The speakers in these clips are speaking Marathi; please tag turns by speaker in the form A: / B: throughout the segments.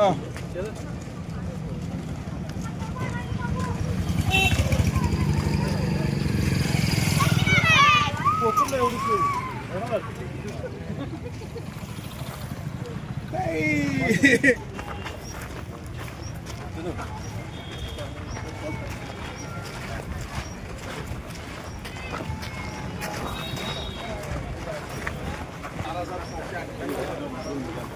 A: 어. 에이.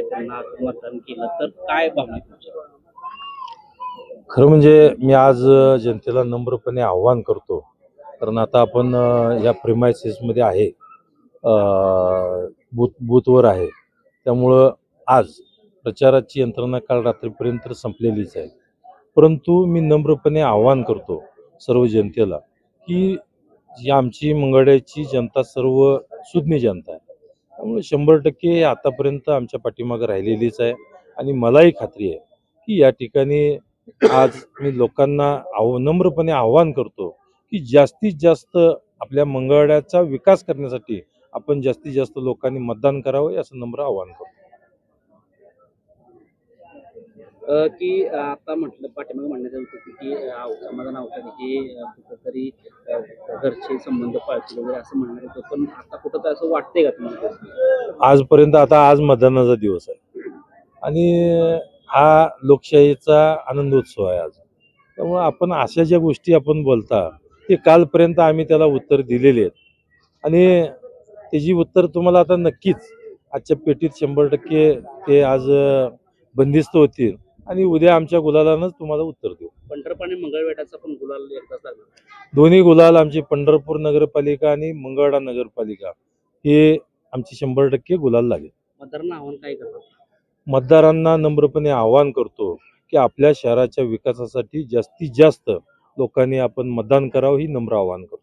A: त्यांना आपण मतदान केलं तर काय भावना आहे तुमच्या
B: खरं म्हणजे मी आज जनतेला नम्रपणे आव्हान करतो. कारण आता आपण या प्रिमायसेसमध्ये आहे. बूथ बूथवर आहे. त्यामुळं आज प्रचाराची यंत्रणा काल रात्रीपर्यंत संपलेलीच आहे. परंतु मी नम्रपणे आव्हान करतो सर्व जनतेला की जी आमची मंगळ्याची जनता सर्व सुज्ञ जनता आहे. त्यामुळे शंभर टक्के आतापर्यंत आमच्या पाठीमागं राहिलेलीच आहे. आणि मलाही खात्री आहे की या ठिकाणी आज मी लोकांना आव नम्रपणे आव्हान करतो की जास्तीत जास्त आपल्या मंगळवाड्याचा विकास करण्यासाठी आपण जास्तीत जास्त लोकांनी मतदान करावं असं नम्र आव्हान करतो.
A: अं, की अं, आता म्हटलं पाठीमागे म्हणण्यात येत होतं की अं, समाधान हे अं, कुठंतरी अं, घरचे संबंध पाळतील वगैरे असं म्हणणार होतं. पण आता कुठं तर असं वाटतंय का तुम्हाला?
B: आजपर्यंत आता आज मतदानाचा दिवस आहे. आणि हा लोकशाहीचा आनंदोत्सव आहे आज. त्यामुळं आपण अशा ज्या गोष्टी आपण बोलता ते कालपर्यंत आम्ही त्याला उत्तर दिलेले आहेत. आणि त्याची उत्तर तुम्हाला आता नक्कीच आजच्या पेटीत शंभर टक्के ते आज बंदिस्त होतील. आणि उद्या आमच्या गुलालानंच तुम्हाला उत्तर देऊ.
A: पंढरपूर आणि मंगळवेटाचा पण गुलाल
B: दोन्ही गुलाल आमची पंढरपूर नगरपालिका आणि मंगळवाडा नगरपालिका हे आमची शंभर टक्के गुलाल लागेल.
A: मतदारांना आव्हान काय करतात
B: मतदारांना नम्रपणे आवाहन करतो की आपल्या शहराच्या विकासासाठी जास्तीत जास्त लोकांनी आपण मतदान करावं ही नम्र आवाहन करतो.